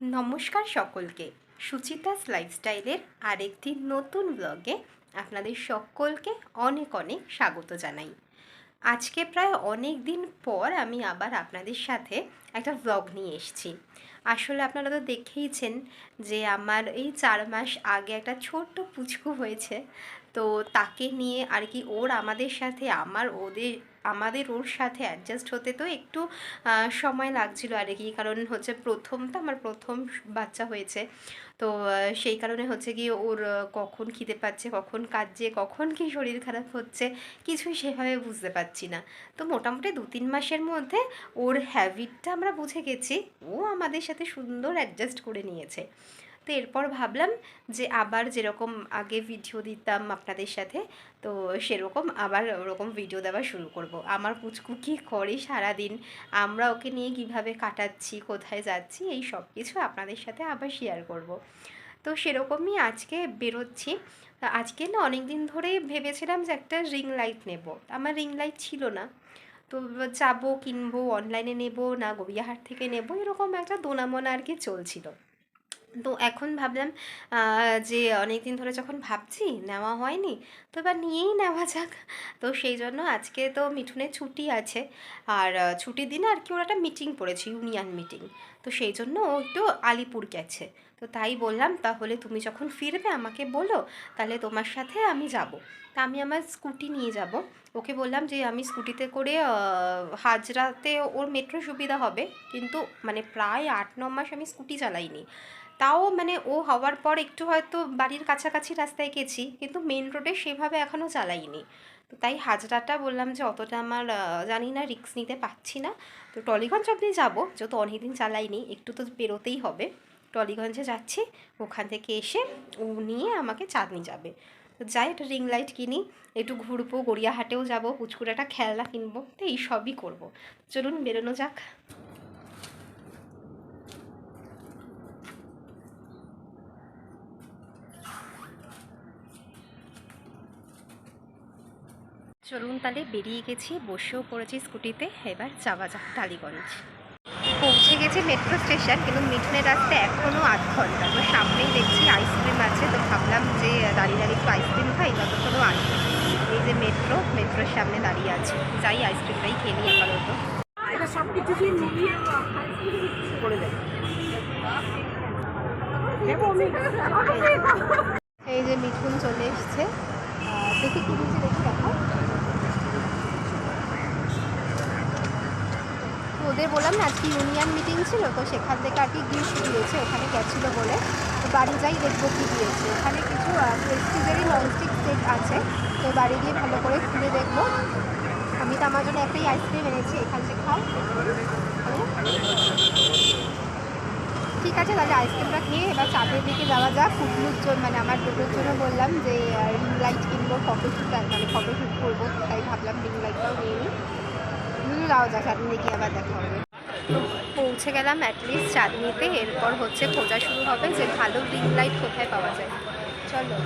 নমস্কার সকলকে। সুচিতাস লাইফস্টাইলের আরেকটি নতুন ব্লগে আপনাদের সকলকে অনেক অনেক স্বাগত জানাই। আজকে প্রায় অনেক দিন পর আমি আবার আপনাদের সাথে একটা ব্লগ নিয়ে এসেছি। আসলে আপনারা তো দেখেইছেন যে আমার এই চার মাস আগে একটা ছোট্ট পুচকু হয়েছে। তো তাকে নিয়ে আর কি ওর আমাদের সাথে, আমার ওদের আমাদের ওর সাথে অ্যাডজাস্ট হতে তো একটু সময় লাগছিল আর কি। কারণ হচ্ছে প্রথম তো আমার প্রথম বাচ্চা হয়েছে। তো সেই কারণে হচ্ছে কি ওর কখন খিদে পাচ্ছে, কখন কাঁদছে কখন কি শরীর খারাপ হচ্ছে, কিছুই সেভাবে বুঝতে পারছি না। তো মোটামুটি দু তিন মাসের মধ্যে ওর হ্যাবিটটা আমরা বুঝে গেছি। ও আমাদের সাথে সুন্দর অ্যাডজাস্ট করে নিয়েছে। তো এরপর ভাবলাম যে আবার যেরকম আগে ভিডিও দিতাম আপনাদের সাথে, তো সেরকম আবার ওরকম ভিডিও দেওয়া শুরু করব। আমার পুচকু কী করে সারাদিন? আমরা ওকে নিয়ে কীভাবে কাটাচ্ছি? কোথায় যাচ্ছি? এই সব কিছু আপনাদের সাথে আবার শেয়ার করব। তো সেরকমই আজকে বেরোচ্ছি। আজকে না অনেক দিন ধরে ভেবেছিলাম যে একটা রিং লাইট নেব। আমার রিং লাইট ছিল না। তো যাব, কিনবো অনলাইনে নেব না, গড়িয়াহাট থেকে নেব, এরকম একটা দোনামোনা আর কি চলছিল। তো এখন ভাবলাম যে অনেক দিন ধরে যখন ভাবছি নেওয়া হয়নি, তো এবার নিয়েই নেওয়া যাক। তো সেই জন্য আজকে তো মিঠুনের ছুটি আছে। আর ছুটির দিনে আর কি ওর একটা মিটিং পড়েছে ইউনিয়ন মিটিং তো সেই জন্য ও একটু আলিপুর গেছে। তো তাই বললাম, তাহলে তুমি যখন ফিরবে আমাকে বলো, তাহলে তোমার সাথে আমি যাব। তা আমি আমার স্কুটি নিয়ে যাব। ওকে বললাম যে আমি স্কুটিতে করে হাজরাতে ওর মেট্রো সুবিধা হবে। কিন্তু মানে প্রায় আট, ন মাস আমি স্কুটি চালাইনি। তাও মানে ও হওয়ার পর একটু হয়তো বাড়ির কাছাকাছি রাস্তায় গেছি, কিন্তু মেন রোডে সেভাবে এখনও চালাইনি। তো তাই হাজরাটা বললাম যে অতটা আমার জানি না রিক্স নিতে পারছি না। তো টলিগঞ্জ অবধি যাব, যেহেতু অনেকদিন চালাইনি, একটু তো বেরোতেই হবে। টলিগঞ্জে যাচ্ছি, ওখান থেকে এসে ও নিয়ে আমাকে চাঁদনি যাবে। যাই, একটা রিং লাইট কিনি, একটু ঘুরবো, গড়িয়াহাটেও যাব পুচকুর একটা খেলনা কিনবো, তো এই সবই করব। চলুন, বেরোনো যাক। চলুন তাহলে, বেরিয়ে গেছি, বসেও পড়েছি স্কুটিতে, এবার যাওয়া যাক টালিগঞ্জ। পৌঁছে গেছি মেট্রো স্টেশন কিন্তু মিঠুনের রাস্তা এখনও আধ ঘণ্টা, তো সামনেই দেখছি আইসক্রিম আছে তো ভাবলাম যে দাঁড়িয়ে দাঁড়িয়ে একটু আইসক্রিম খাই ততক্ষণও আসবে এই যে মেট্রো মেট্রোর সামনে দাঁড়িয়ে আছে। যাই আইসক্রিমটাই খেয়ে নিই আপাতত। সব কিছুকে মিলিয়ে করে এই যে মিঠুন চলে এসছে। দেখি কি হয়েছে দেখি দেখো। ওদের বললাম না আজকে ইউনিয়ন মিটিং ছিল তো সেখান থেকে আর কি গিফট দিয়েছে ওখানে গেছিল বলে। তো বাড়ি যাই দেখব কি দিয়েছে। ওখানে কিছু প্রেস্টিজেরই ননস্টিক সেট আছে। তো বাড়ি গিয়ে ভালো করে জন্য একটাই আইসক্রিম এনেছি, এখান থেকে খাও। ঠিক আছে, তাহলে আইসক্রিমটা খেয়ে এবার চাঁদের দিকে যাওয়া যাক। কুটলুর জন্য মানে আমার দুটোর জন্য বললাম যে রিং লাইট কিনবো ফটোশ্যুট মানে ফটোশ্যুট করব, তাই ভাবলাম রিং লাইটটাও নিয়ে নিই। যাওয়া যাক চাঁদনি দিকে আবার দেখা হবে। পৌঁছে গেলাম অ্যাটলিস্ট চাঁদনিতে, এরপর হচ্ছে খোঁজা শুরু হবে যে ভালো রিং লাইট কোথায় পাওয়া যায়। চলো।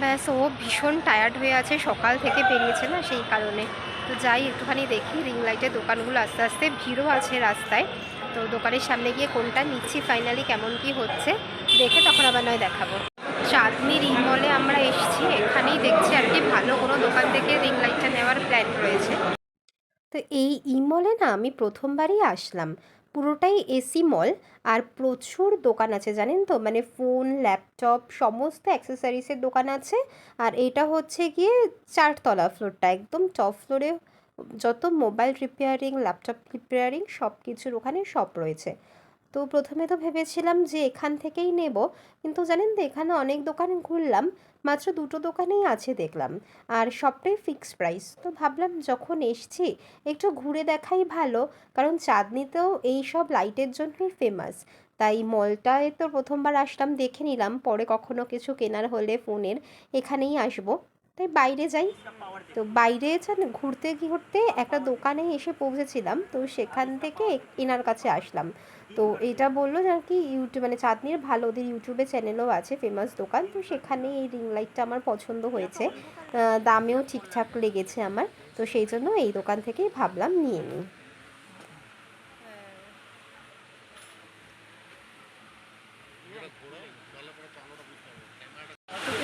ব্যাস, ও ভীষণ টায়ার্ড হয়ে আছে, সকাল থেকে বেরিয়েছে না সেই কারণে। তো যাই, একটুখানি দেখি রিং লাইটের দোকানগুলো আস্তে আস্তে ভিড়ও আছে রাস্তায়। তো দোকানের সামনে গিয়ে কোনটা নিচ্ছি ফাইনালি কেমন কি হচ্ছে, দেখে তখন আবার নয় দেখাবো। চাঁদনির ইমলে আমরা এসেছি, এখানেই দেখছি আর কি ভালো কোনো দোকান থেকে রিং লাইটটা নেওয়ার প্ল্যান রয়েছে। তো এই ইমলে না আমি প্রথমবারই আসলাম। পুরোটাই এসি মল আর প্রচুর দোকান আছে, জানেন তো? মানে ফোন ল্যাপটপ সমস্ত অ্যাক্সেসরিজের দোকান আছে। আর এটা হচ্ছে গিয়ে চারতলা ফ্লোরটা একদম টপ ফ্লোরে যত মোবাইল রিপেয়ারিং ল্যাপটপ রিপেয়ারিং সব কিছুর ওখানে সব রয়েছে। তো প্রথমে তো ভেবেছিলাম যে এখান থেকেই নেব, কিন্তু জানেন তো, এখানে অনেক দোকান ঘুরলাম। মাত্র দুটো দোকানেই আছে দেখলাম। আর সবটাই ফিক্স প্রাইস তো ভাবলাম যখন এসছি, একটু ঘুরে দেখাই ভালো, কারণ চাঁদনিতেও এই সব লাইটের জন্যই ফেমাস তাই মলটায় তো প্রথমবার আসলাম, দেখে নিলাম, পরে কখনো কিছু কেনার হলে ফোনের এখানেই আসব। তাই বাইরে যাই। তো বাইরে ঘুরতে ঘুরতে একটা দোকানে এসে পৌঁছেছিলাম। তো সেখান থেকে এনার কাছে আসলাম। তো এটা বলল আর কি ইউটিউব মানে চাঁদনির ভালো ওদের ইউটিউবে চ্যানেলও আছে, ফেমাস দোকান। তো সেখানে এই রিং লাইটটা আমার পছন্দ হয়েছে। দামেও ঠিকঠাক লেগেছে আমার। তো সেই জন্য এই দোকান থেকেই ভাবলাম নিয়ে নিই।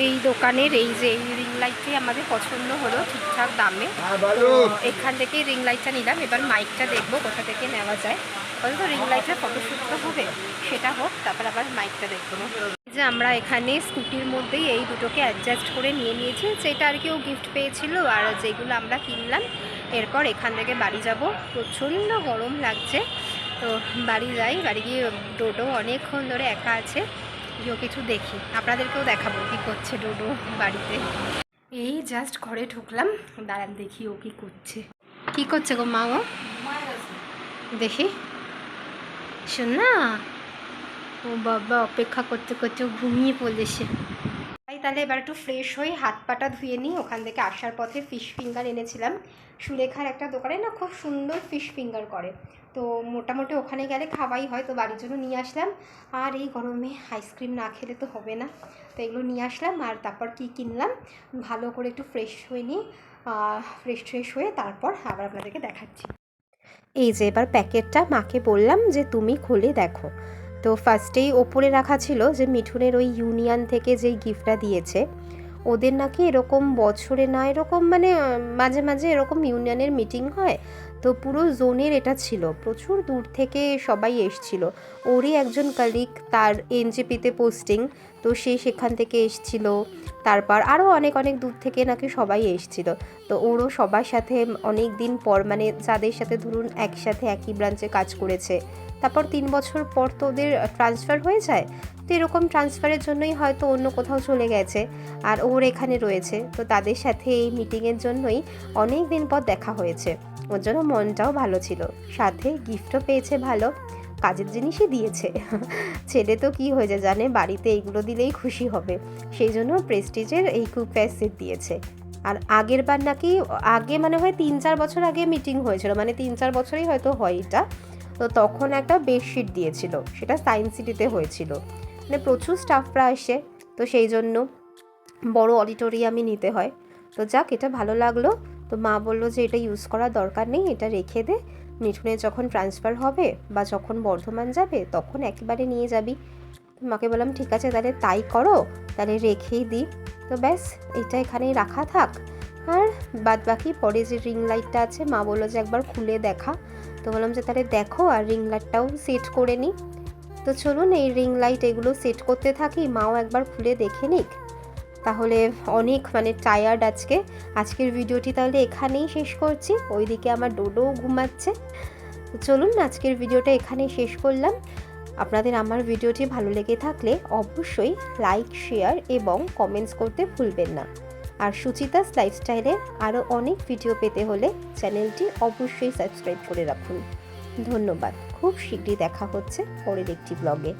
এই দোকানের এই যে এই রিং লাইটটি আমাদের পছন্দ হলো ঠিকঠাক দামে। হ্যাঁ তো এখান থেকে রিং লাইটটা নিলাম। এবার মাইকটা দেখব কোথা থেকে নেওয়া যায়। অন্তত রিং লাইটটা ফটোশ্যুট তো হবে সেটা হোক তারপর আবার মাইকটা দেখব। যে আমরা এখানে স্কুটির মধ্যেই এই দুটোকে অ্যাডজাস্ট করে নিয়ে নিয়েছি। যেটা আর কি ও গিফট পেয়েছিল আর যেগুলো আমরা কিনলাম এরপর এখান থেকে বাড়ি যাব। প্রচণ্ড গরম লাগছে। তো বাড়ি যাই বাড়ি গিয়ে ডোডো অনেকক্ষণ ধরে একা আছে। গিয়েও কিছু দেখি। আপনাদেরকেও দেখাবো কী করছে ডোডো বাড়িতে। এই জাস্ট ঘরে ঢুকলাম, দাঁড়ান দেখি ও কি করছে। কি করছে গো মা ও দেখি। শোন না, ও বাবা অপেক্ষা করতে করতে ও ঘুমিয়ে পড়েছে। তাহলে এবার একটু ফ্রেশ হয়ে হাত পাটা ধুয়ে নিই। ওখান থেকে আসার পথে ফিশ ফিঙ্গার এনেছিলাম। সুলেখার একটা দোকানে না খুব সুন্দর ফিশ ফিঙ্গার করে। তো মোটামুটি ওখানে গেলে খাওয়াই হয়, তো বাড়ির জন্য নিয়ে আসলাম। আর এই গরমে আইসক্রিম না খেলে তো হবে না। তো এগুলো নিয়ে আসলাম আর তারপর কি কিনলাম? ভালো করে একটু ফ্রেশ হয়ে নিই। ফ্রেশ ফ্রেশ হয়ে তারপর আবার আপনাদেরকে দেখাচ্ছি। এই যে এবার প্যাকেটটা মাকে বললাম যে, তুমি খুলে দেখো। তো ফার্স্টেই ওপরে রাখা ছিল যে মিঠুনের ওই ইউনিয়ন থেকে যেই গিফটটা দিয়েছে, ওদের নাকি এরকম বছরে না, এরকম মানে মাঝে মাঝে এরকম ইউনিয়নের মিটিং হয়। তো পুরো জোনের এটা ছিল। প্রচুর দূর থেকে সবাই এসছিল। ওরই একজন কালিক তার এনজেপিতে পোস্টিং তো সে সেখান থেকে এসছিল। তারপর আরও অনেক অনেক দূর থেকে নাকি সবাই এসছিল। তো ওরও সবার সাথে অনেক দিন পর মানে যাদের সাথে ধরুন একসাথে একই ব্রাঞ্চে কাজ করেছে। তারপর তিন বছর পর তো ওদের ট্রান্সফার হয়ে যায়। তো এরকম ট্রান্সফারের জন্যই হয়তো অন্য কোথাও চলে গেছে আর ওর এখানে রয়েছে। তো তাদের সাথে এই মিটিংয়ের জন্যই অনেক দিন পর দেখা হয়েছে। ওর জন্য মনটাও ভালো ছিল। সাথে গিফটও পেয়েছে ভালো। কাজের জিনিসই দিয়েছে। ছেলে তো কি হয়েছে জানে? বাড়িতে এইগুলো দিলেই খুশি হবে। সেই জন্য প্রেস্টিজের এই কুকওয়্যার সেট দিয়েছে। আর আগের বার নাকি আগে মানে হয় তিন চার বছর আগে মিটিং হয়েছিল। মানে তিন চার বছরই হয়তো হয় এটা। তো তখন একটা বেডশিট দিয়েছিল। সেটা সায়েন্স সিটিতে হয়েছিল। মানে প্রচুর স্টাফরা আসে তো সেই জন্য বড় অডিটোরিয়ামই নিতে হয়। তো যাক, এটা ভালো লাগল। তো মা বলল যে এটা ইউজ করার দরকার নেই, এটা রেখে দে। মিঠুনের যখন ট্রান্সফার হবে বা যখন বর্ধমান যাবে, তখন একেবারে নিয়ে যাবি। মাকে বললাম, ঠিক আছে, তাহলে তাই করো, তাহলে রেখেই দিই তো ব্যাস, এটা এখানেই রাখা থাক। আর বাদ বাকি পরে যে রিং লাইটটা আছে, মা বলল যে একবার খুলে দেখা। তো বললাম যে তাহলে দেখো, আর রিং লাইটটাও সেট করে নিই তো চলুন, এই রিং লাইট এগুলো সেট করতে থাকি, মাও একবার খুলে দেখে নিক। তাহলে অনেক মানে টায়ার্ড আজকে। আজকের ভিডিওটি তাহলে এখানেই শেষ করছি। ওইদিকে আমার ডোডো ঘুমাচ্ছে। চলুন আজকের ভিডিওটা এখানেই শেষ করলাম। আপনাদের আমার ভিডিওটি ভালো লেগে থাকলে অবশ্যই লাইক শেয়ার এবং কমেন্টস করতে ভুলবেন না। আর সুচিতাস লাইফস্টাইলের আরও অনেক ভিডিও পেতে হলে চ্যানেলটি অবশ্যই সাবস্ক্রাইব করে রাখুন। ধন্যবাদ। খুব শীঘ্রই দেখা হচ্ছে পরের একটি ব্লগে